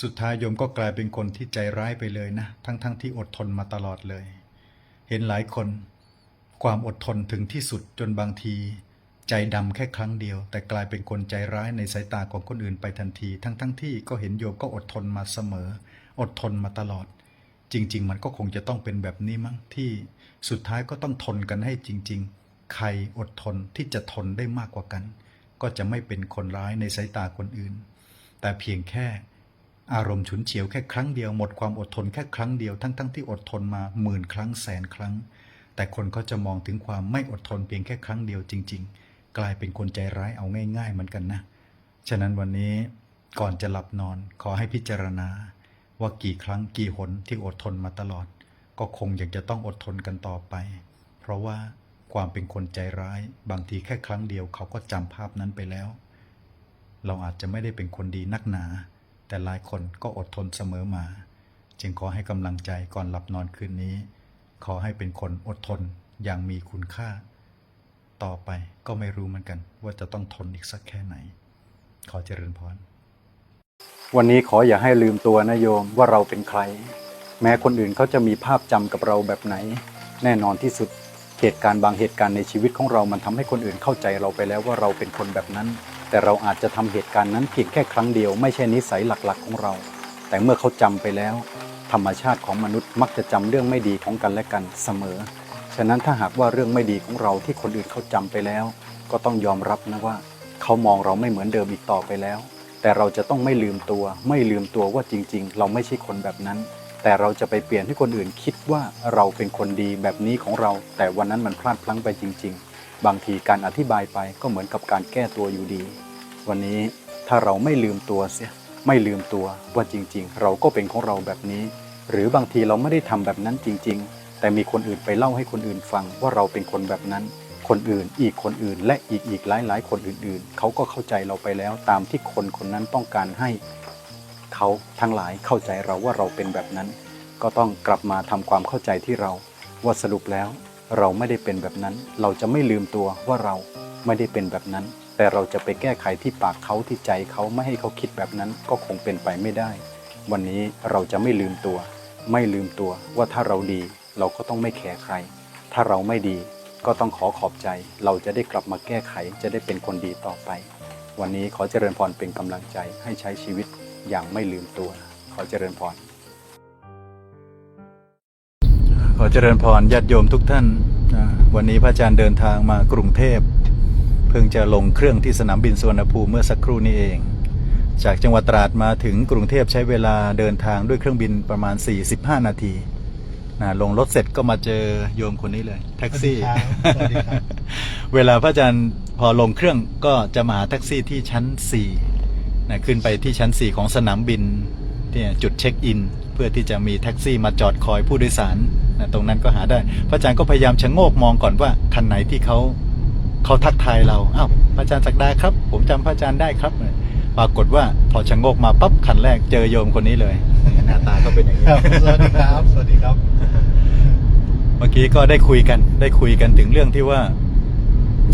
สุดท้ายโยมก็กลายเป็นคนที่ใจร้ายไปเลยนะ ทั้งๆทที่อดทนมาตลอดเลย เห็นหลายคน ความอดทนถึงที่สุดจนบางที ใจดำแค่ครั้งเดียว แต่กลายเป็นคนใจร้ายในสายตาของคนอื่นไปทันที ทั้งๆทที่ก็เห็นโยมก็อดทนมาเสมอ อดทนมาตลอด จริง ๆ มันก็คงจะต้องเป็นแบบนี้มั้งที่สุดท้ายก็ต้องทนกันให้จริง ๆ ใครอดทนที่จะทนได้มากกว่ากัน ก็จะไม่เป็นคนร้ายในสายตาคนอื่น แต่เพียงแค่ อารมณ์ฉุนเฉียวแค่ครั้งเดียวหมดความอดทนแค่ครั้งเดียวทั้งๆทที่อดทนมาหมื่นครั้งแสนครั้ง แต่คนก็จะมองถึงความไม่อดทนเพียงแค่ครั้งเดียวจริง ๆ กลายเป็นคนใจร้ายเอาง่าย ๆ เหมือนกันนะ ฉะนั้นวันนี้ก่อนจะหลับนอนขอให้พิจารณา ว่ากี่ครั้งกี่หนที่อดทนมาตลอด ก็คงยังจะต้องอดทนกันต่อไป เพราะว่าความเป็นคนใจร้าย บางทีแค่ครั้งเดียวเขาก็จำภาพนั้นไปแล้ว เราอาจจะไม่ได้เป็นคนดีนักหนา แต่หลายคนก็อดทนเสมอมา จึงขอให้กำลังใจก่อนหลับนอนคืนนี้ ขอให้เป็นคนอดทนอย่างมีคุณค่า ต่อไปก็ไม่รู้เหมือนกัน ว่าจะต้องทนอีกสักแค่ไหน ขอเจริญพรวันนี้ขออย่าให้ลืมตัวนะโยมว่าเราเป็นใคร แม้คนอื่นเขาจะมีภาพจำกับเราแบบไหน แน่นอนที่สุดเหตุการณ์บางเหตุการณ์ในชีวิตของเรามันทำให้คนอื่นเข้าใจเราไปแล้วว่าเราเป็นคนแบบนั้น แต่เราอาจจะทำเหตุการณ์นั้นเพียงแค่ครั้งเดียวไม่ใช่นิสัยหลักๆของเรา แต่เมื่อเขาจำไปแล้ว ธรรมชาติของมนุษย์มักจะจำเรื่องไม่ดีของกันและกันเสมอ ฉะนั้นถ้าหากว่าเรื่องไม่ดีของเราที่คนอื่นเขาจำไปแล้ว ก็ต้องยอมรับนะว่า เขามองเราไม่เหมือนเดิมอีกต่อไปแล้ว แต่เราจะต้องไม่ลืมตัว ไม่ลืมตัวว่าจริง ๆ เราไม่ใช่คนแบบนั้น แต่เราจะไปเปลี่ยนให้คนอื่นคิดว่าเราเป็นคนดีแบบนี้ของเรา แต่วันนั้นมันพลาดพลั้งไปจริง ๆบางทีการอธิบายไปก็เหมือนกับการแก้ตัวอยู่ดี วันนี้ถ้าเราไม่ลืมตัวเสีย ไม่ลืมตัวว่าจริง ๆ เราก็เป็นของเราแบบนี้ หรือบางทีเราไม่ได้ทำแบบนั้นจริง ๆ แต่มีคนอื่นไปเล่าให้คนอื่นฟังว่าเราเป็นคนแบบนั้น คนอื่นอีกคนอื่น และอีกอีกหลายหลายคนอื่น ๆ เขาก็เข้าใจเราไปแล้วตามที่คนคนนั้นต้องการให้เขาทั้งหลายเข้าใจเราว่าเราเป็นแบบนั้น ก็ต้องกลับมาทำความเข้าใจที่เรา ว่าสรุปแล้ว เราไม่ได้เป็นแบบนั้น เราจะไม่ลืมตัวว่าเราไม่ได้เป็นแบบนั้น แต่เราจะไปแก้ไขที่ปากเขาที่ใจเขาไม่ให้เขาคิดแบบนั้นก็คงเป็นไปไม่ได้ วันนี้เราจะไม่ลืมตัว ไม่ลืมตัวว่าถ้าเราดีเราก็ต้องไม่แคร์ใคร ถ้าเราไม่ดีก็ต้องขอขอบใจ เราจะได้กลับมาแก้ไขจะได้เป็นคนดีต่อไป วันนี้ขอเจริญพรเป็นกำลังใจให้ใช้ชีวิตอย่างไม่ลืมตัว ขอเจริญพร ขอเจริญพรญาติโยมทุกท่าน วันนี้พระอาจารย์เดินทางมากรุงเทพ พิ่งจะลงเครื่องที่สนามบินสุวรรณภูมิเมื่อสักครู่นี้เอง จากจังหวัดตราดมาถึงกรุงเทพใช้เวลาเดินทางด้วยเครื่องบินประมาณ 45 นาทีนะลงรถเสร็จก็มาเจอโยมคนนี้เลย แท็กซี่สวัสดีครับสวัสดีครับเวลาพระอาจารย์พอลงเครื่องก็จะมาหาแท็กซี่ที่ชั้น4นะขึ้นไปที่ชั้น 4 ของสนามบินเนี่ยจุดเช็คอิน เพื่อที่จะมีแท็กซี่มาจอดคอยผู้โดยสารนะตรงนั้นก็หาได้ พระอาจารย์ก็พยายามชะโงกมองก่อนว่าคันไหนที่เขา เขาทักทายเราอ้าวพระอาจารย์สักดาครับ ผมจำพระอาจารย์ได้ครับปรากฏว่าพอชะโงกมาปั๊บคันแรกเจอโยมคนนี้เลย หน้าตาเขาเป็นอย่างนี้ครับสวัสดีครับ สวัสดีครับ เมื่อกี้ก็ได้คุยกัน ได้คุยกันถึงเรื่องที่ว่า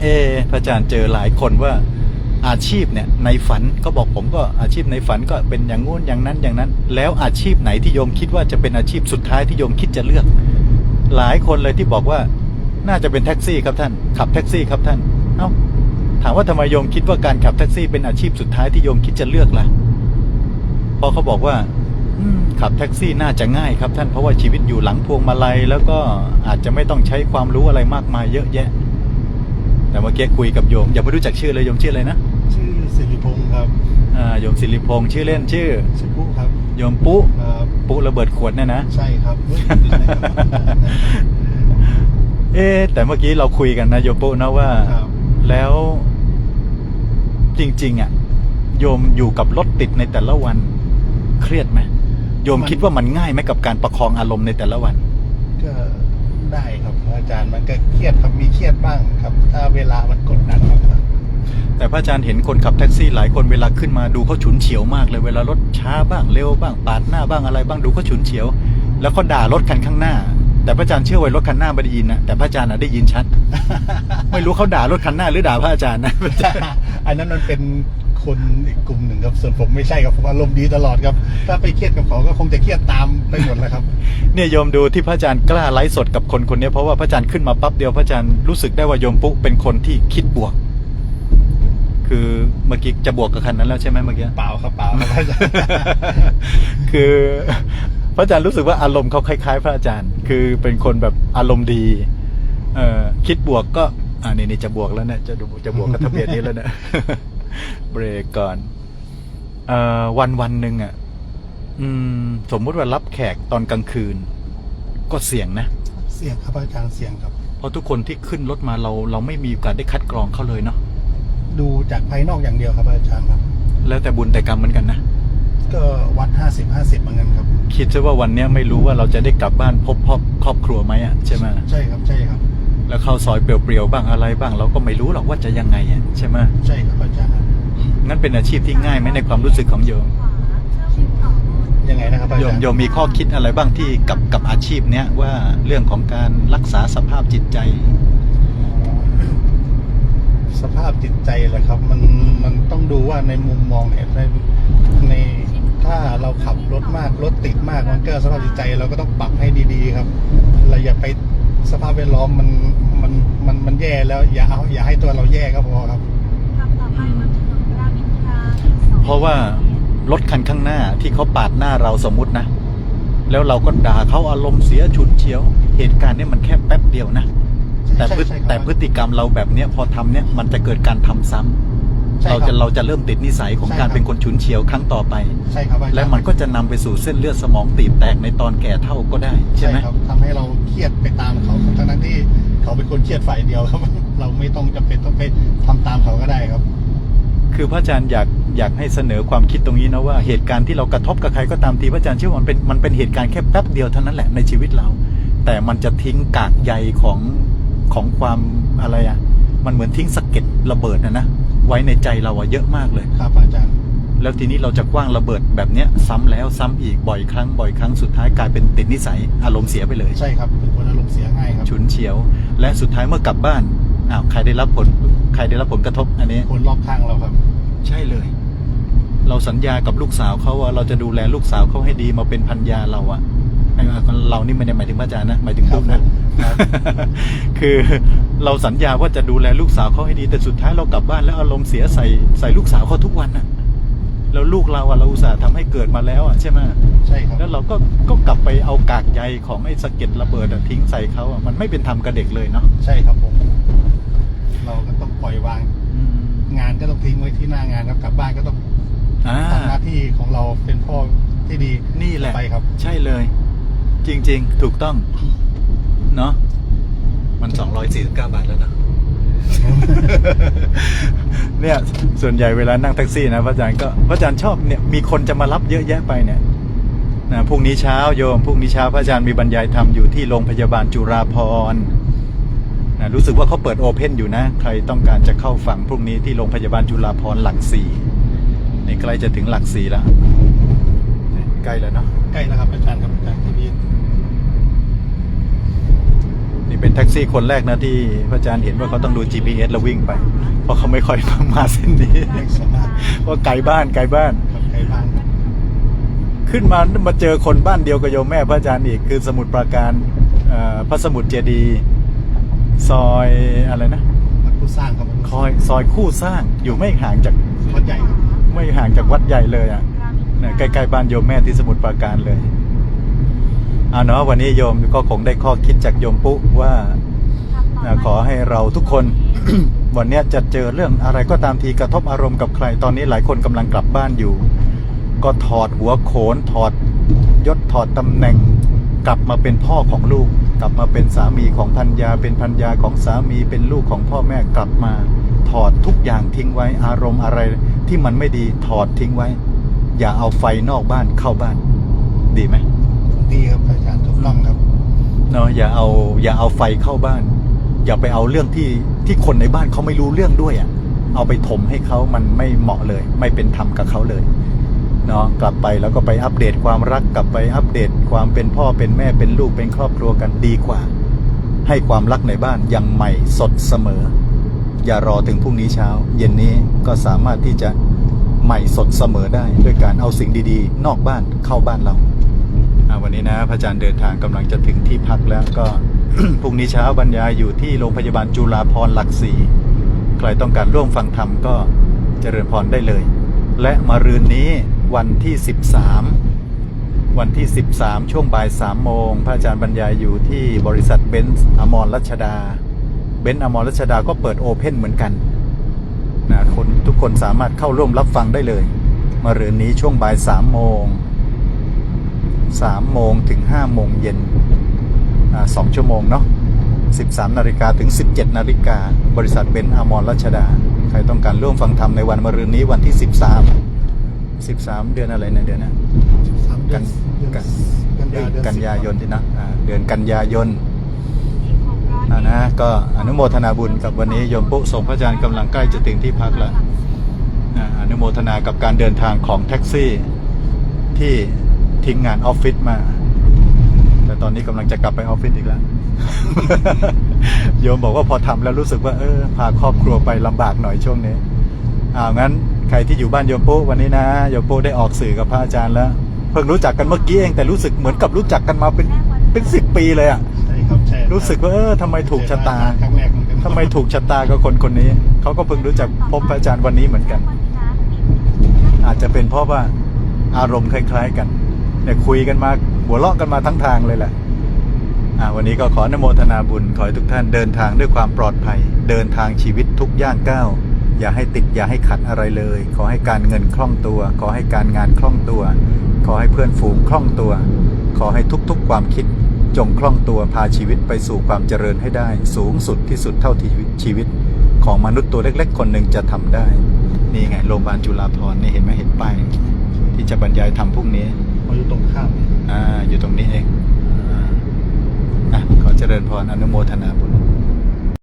เอะพระอาจารย์เจอหลายคนว่าอาชีพเนี่ยในฝันก็บอกผมก็อาชีพในฝันก็เป็นอย่างงู้นอย่างนั้นอย่างนั้น แล้วอาชีพไหนที่โยมคิดว่าจะเป็นอาชีพสุดท้ายที่โยมคิดจะเลือก หลายคนเลยที่บอกว่า น่าจะเป็นแท็กซี่ครับท่าน ขับแท็กซี่ครับท่าน เอ้า ถามว่าทำไมโยมคิดว่าการขับแท็กซี่เป็นอาชีพสุดท้ายที่โยมคิดจะเลือกล่ะเพราะเขาบอกว่าอืมขับแท็กซี่น่าจะง่ายครับท่านเพราะว่าชีวิตอยู่หลังพวงมาลัย แล้วก็อาจจะไม่ต้องใช้ความรู้อะไรมากมายเยอะแยะ แต่เมื่อกี้คุยกับโยมอย่าไม่รู้จักชื่อเลยโยมชื่ออะไรนะชื่อสิริพงศ์ครับอ่าโยมศิริพงษ์ชื่อเล่นชื่อชื่อปุ๊ครับโยมปุ๊ครับปุ๊ระเบิดขวดเนี่ยนะใช่ครับ เฮ้ยดีเลยครับเอ๊ะแต่เมื่อกี้เราคุยกันนะโยมปุ๊นะว่า ครับแล้วจริง ๆ อะ โยมอยู่กับรถติดในแต่ละวัน เครียดไหมโยมคิดว่ามันง่ายไหมกับการประคองอารมณ์ในแต่ละวัน ก็ได้ครับอาจารย์มันก็เครียดครับมีเครียดบ้างครับ ถ้าเวลามันกดดันมากแต่พระอาจารย์เห็นคนขับแท็กซี่หลายคนเวลาขึ้นมาดูเขาฉุนเฉียวมากเลยเวลารถช้าบ้างเร็วบ้างปาดหน้าบ้างอะไรบ้างดูเขาฉุนเฉียว แล้วเขาด่ารถคันข้างหน้า แต่พระอาจารย์เชื่อว่ารถคันหน้าไม่ได้ยินนะแต่พระอาจารย์น่ะได้ยินชัด ไม่รู้เขาด่ารถคันหน้าหรือด่าพระอาจารย์นะอันนั้นมันเป็นคนอีกกลุ่มหนึ่งครับ ส่วนผมไม่ใช่ครับผมอารมณ์ดีตลอดครับ ถ้าไปเครียดกับเขาก็คงจะเครียดตามไปหมดแล้วครับเนี่ยโยมดูที่พระอาจารย์กล้าไลฟ์สดกับคนคนนี้เพราะว่าพระอาจารย์ขึ้นมาปั๊บเดียวพระอาจารย์รู้สึกได้ว่าโยมปุ๊เป็นคนที่คิดบวก คือเมื่อกี้จะบวกกับคันนั้นแล้วใช่ไหมเมื่อกี้เปล่าครับเปล่าครับอาจารย์คือ พระอาจารย์รู้สึกว่าอารมณ์เขาคล้ายๆ พระอาจารย์ คือเป็นคนแบบอารมณ์ดีเอ่อคิดบวกก็อ่านี่นี่จะบวกแล้วเนี่ยจะดูจะบวกกับทะเบียนนี้แล้วเนี่ยเบรกก่อนเอ่อวันวันหนึ่งอะอืม สมมุติว่ารับแขกตอนกลางคืน ก็เสี่ยงนะเสียงครับอาจารย์เสียงครับ เพราะทุกคนที่ขึ้นรถมาเราเราไม่มีโอกาสได้คัดกรองเขาเลยเนาะดูจากภายนอกอย่างเดียวครับอาจารย์ครับ แล้วแต่บุญแต่กรรมเหมือนกันนะก็วัดห้าสิบห้าสิบเหมือนกันครับ คิดซะว่าวันเนี้ยไม่รู้ว่าเราจะได้กลับบ้านพบครอบครอบครัวไหมอะใช่ไหมใช่ครับใช่ครับ แล้วเข้าซอยเปลี่ยวๆบ้างอะไรบ้าง เราก็ไม่รู้หรอกว่าจะยังไงอะใช่ไหมใช่ครับอาจารย์ครับงั้นเป็นอาชีพที่ง่ายไหมในความรู้สึกของโยมยังไงนะครับอาโยจามรย์โยมมีข้อคิดอะไรบ้างที่กับกับอาชีพเนี้ยว่าเรื่องของการรักษาสภาพจิตใจ สภาพจิตใจแหละครับ มันมันต้องดูว่าในมุมมองเนี่ยในใน ถ้าเราขับรถมากรถติดมากมันก็สภาพจิตใจเราก็ต้องปรับให้ดีๆครับเราอย่าไปสภาพแวดล้อมมันมันมันมันแย่แล้วอย่าเอาอย่าให้ตัวเราแย่ก็พอครับ เพราะว่ารถคันข้างหน้าที่เขาปาดหน้าเราสมมุตินะ แล้วเราก็ด่าเขาอารมณ์เสียฉุนเฉียว เหตุการณ์เนี้มันแค่แป๊บเดียวนะ แต่พฤใช่ใช่ครับแต่พฤติกรรมเราแบบเนี้ยพอทำเนี้ยมันจะเกิดการทำซ้ำ ใช่เราคจะบเราจะเริ่มติดนิสัยของใช่การครับเป็นคนฉุนเฉียวครั้งต่อไป ใช่ครับอาจารย์และมันก็จะนำไปสู่เส้นเลือดสมองตีบแตกในตอนแก่เท่าก็ได้ใช่ไหมครับทำให้เราเครียดไปตามเขาทั้งนั้นที่เขาเป็นคนเครียดฝ่ายเดียวครับ เราไม่ต้องจำเป็นต้องไปทำตามเขาก็ได้ครับ คือพระอาจารย์อยากอยากให้เสนอความคิดตรงนี้นะว่าเหตุการณ์ที่เรากระทบกับใครก็ตามทีพระอาจารย์เชื่อว่ามันเป็นมันเป็นเหตุการณ์แค่แป๊บเดียวเท่านั้นแหละในชีวิตเรา แต่มันจะทิ้งกากใยของของความอะไรอะมันเหมือนทิ้งสะเก็ดระเบิดนะนะ ไว้ในใจเราอะเยอะมากเลย ครับอาจารย์ แล้วทีนี้เราจะกว้างระเบิดแบบเนี้ยซ้ำแล้วซ้ำอีกบ่อยครั้งบ่อยครั้งสุดท้ายกลายเป็นติดนิสัยอารมณ์เสียไปเลย ใช่ครับเป็นคนอารมณ์เสียง่ายครับฉุนเฉียว และสุดท้ายเมื่อกลับบ้านอ้าวใครได้รับผล ใครได้รับผลกระทบอันนี้ คนรอบข้างเราครับ ใช่เลย เราสัญญากับลูกสาวเขาว่าเราจะดูแลลูกสาวเขาให้ดีมาเป็นพันยาเราอะไอ้เรานี่ไม่ได้หมายถึงพระอาจารย์นะหมายถึงผมนะครับคือ เราสัญญาว่าจะดูแลลูกสาวเขาให้ดี แต่สุดท้ายเรากลับบ้านแล้วอารมณ์เสียใส่ใส่ลูกสาวเขาทุกวันอะแล้วลูกเราอะเราอุตส่าห์ทำให้เกิดมาแล้วอะใช่ไหมใช่ครับแล้วเราก็ก็กลับไปเอากากใยของไอ้สะเก็ดระเบิดอะทิ้งใส่เขาอะมันไม่เป็นธรรมกับเด็กเลยเนาะใช่ครับผม เราก็ต้องปล่อยวาง อืมงานก็ต้องทิ้งไว้ที่หน้างานครับกลับบ้านก็ต้องอ่า ทำหน้าที่ของเราเป็นพ่อที่ดีนี่แหละ ต่อไปครับ ใช่เลย จริง ๆ ถูกต้อง เนาะ มันสองร้อยสี่สิบเก้าบาทแล้วนะ เนี่ยส่วนใหญ่เวลานั่งแท็กซี่นะพระอาจารย์ก็พระอาจารย์ชอบเนี่ยมีคนจะมารับเยอะแยะไปเนี่ยนะพรุ่งนี้เช้าโยมพรุ่งนี้เช้าพระอาจารย์มีบรรยายธรรมอยู่ที่โรงพยาบาลจุฬาภรณ์นะรู้สึกว่าเขาเปิดโอเพนอยู่นะ ใครต้องการจะเข้าฝั่งพรุ่งนี้ที่โรงพยาบาลจุฬาภรณ์หลักสี่นี่ใกล้จะถึงหลักสี่แล้วนี่ใกล้แล้วเนาะใกล้แล้วครับอาจารย์ครับอาจารย์ที่นี่ นี่เป็นแท็กซี่คนแรกนะที่พระอาจารย์เห็นว่าเขาต้องดู GPS แล้ววิ่งไป เพราะเขาไม่ค่อยมาเส้นนี้ไม่สามารถเพราะไกลบ้านไกลบ้านครับใกล้บ้านครับขึ้นมามาเจอคนบ้านเดียวกับโยมแม่พระอาจารย์อีกคือสมุทรปราการเอ่อพระสมุทรเจดีย์ซอยอะไรนะวัดผู้สร้างครับวัดผู้คอยซอยคู่สร้างอยู่ไม่ห่างจากวัดใหญ่ครับไม่ห่างจากวัดใหญ่เลยอะเนี่ยใกล้ๆบ้านโยมแม่ที่สมุทรปราการเลย เอาเนาะวันนี้โยมก็คงได้ข้อคิดจากโยมปุ๊ว่านะขอให้เราทุกคน วันนี้จะเจอเรื่องอะไรก็ตามทีกระทบอารมณ์กับใครตอนนี้หลายคนกำลังกลับบ้านอยู่ ก็ถอดหัวโขนถอดยศถอดตำแหน่ง กลับมาเป็นพ่อของลูก กลับมาเป็นสามีของพันยาเป็นพันยาของสามีเป็นลูกของพ่อแม่กลับมา ถอดทุกอย่างทิ้งไว้อารมณ์อะไร ที่มันไม่ดีถอดทิ้งไว้ อย่าเอาไฟนอกบ้านเข้าบ้าน ดีไหม ดีครับอาจารย์ถูกต้องครับเนาะอย่าเอาอย่าเอาไฟเข้าบ้าน อย่าไปเอาเรื่องที่ที่คนในบ้านเขาไม่รู้เรื่องด้วยอะ่ะ เอาไปถมให้เขามันไม่เหมาะเลย ไม่เป็นธรรมกับเขาเลยเนาะกลับไปแล้วก็ไปอัปเดตความรักกลับไปอัปเดตความเป็นพ่อเป็นแม่เป็นลูกเป็นครอบครัวกันดีกว่า ให้ความรักในบ้านยังใหม่สดเสมอ อย่ารอถึงพรุ่งนี้เช้า เย็นนี้ก็สามารถที่จะใหม่สดเสมอได้ ด้วยการเอาสิ่งดีๆ นอกบ้านเข้าบ้านเราอ่า วันนี้นะพระอาจารย์เดินทางกำลังจะถึงที่พักแล้วก็พรุ่งนี้เช้าบรรยายอยู่ที่โรงพยาบาลจุฬาภรหลักสี่ใครต้องการร่วมฟังธรรมก็เจริญพรได้เลย และมารืนนี้วันที่ 13 วันที่ 13 ช่วงบ่าย3โมงพระอาจารย์บรรยายอยู่ที่บริษัทเบนซ์อมรรัชดาเบนซ์อมรรัชดาก็เปิดโอเพนเหมือนกันนะคนทุกคนสามารถเข้าร่วมรับฟังได้เลย มารืนนี้ช่วงบ่าย3โมง 3 โมงถึง 5 โมงเย็นอ่าสองชั่วโมงเนาะ 13 นาฬิกาถึง 17 นาฬิกา บริษัทเบนซ์อมรรัชดา ใครต้องการร่วมฟังธรรมในวันมะรืนนี้วันที่ 13 13 เดือนอะไรเนี่ยเดือนนะกันกันเดือนกันกันยายนที่นะอ่าเดือนกันยายนอ่านะก็อนุโมทนาบุญกับวันนี้โยมปุ๊ส่งพระอาจารย์กำลังใกล้จะถึงที่พักแล้วอ่าอนุโมทนากับการเดินทางของแท็กซี่ที่ ทิ้งงานออฟฟิศมา แต่ตอนนี้กำลังจะกลับไปออฟฟิศอีกแล้ว โยมบอกว่าพอทำแล้วรู้สึกว่าเออพาครอบครัวไปลำบากหน่อยช่วงนี้อ่างั้นใครที่อยู่บ้านโยมปุ๊วันนี้นะโยมปุ๊ได้ออกสื่อกับพระอาจารย์แล้ว เพิ่งรู้จักกันเมื่อกี้เองแต่รู้สึกเหมือนกับรู้จักกันมาเป็นเป็นสิบปีเลยอะใช่ครับใช่รู้สึกว่าเออทำไมถูกชะตาครั้งแรกเหมือนกันทำไมถูกชะตากับคนคนนี้เขาก็เพิ่งรู้จักพบพระอาจารย์วันนี้เหมือนกัน อาจจะเป็นเพราะว่าอารมณ์คล้าย ๆ กัน เนี่ยคุยกันมาหัวเราะกันมาทั้งทางเลยแหละอ่าวันนี้ก็ขอนโมทนาบุญขอให้ทุกท่านเดินทางด้วยความปลอดภัย เดินทางชีวิตทุกย่างก้าวอย่าให้ติดอย่าให้ขัดอะไรเลย ขอให้การเงินคล่องตัว ขอให้การงานคล่องตัว ขอให้เพื่อนฝูงคล่องตัว ขอให้ทุกๆความคิดจงคล่องตัวพาชีวิตไปสู่ความเจริญให้ได้ สูงสุดที่สุดเท่าที่ชีวิต ของมนุษย์ตัวเล็ก ๆ คนหนึ่งจะทำได้ นี่ไงโรงพยาบาลจุฬาภรณ์นี่เห็นไหมเห็นป้ายที่จะบรรยายทำพรุ่งนี้าอยู่ตรงข้ามอ่า อยู่ตรงนี้เอง อ่าอะขอเจริญพรอนุโมทนาบุญ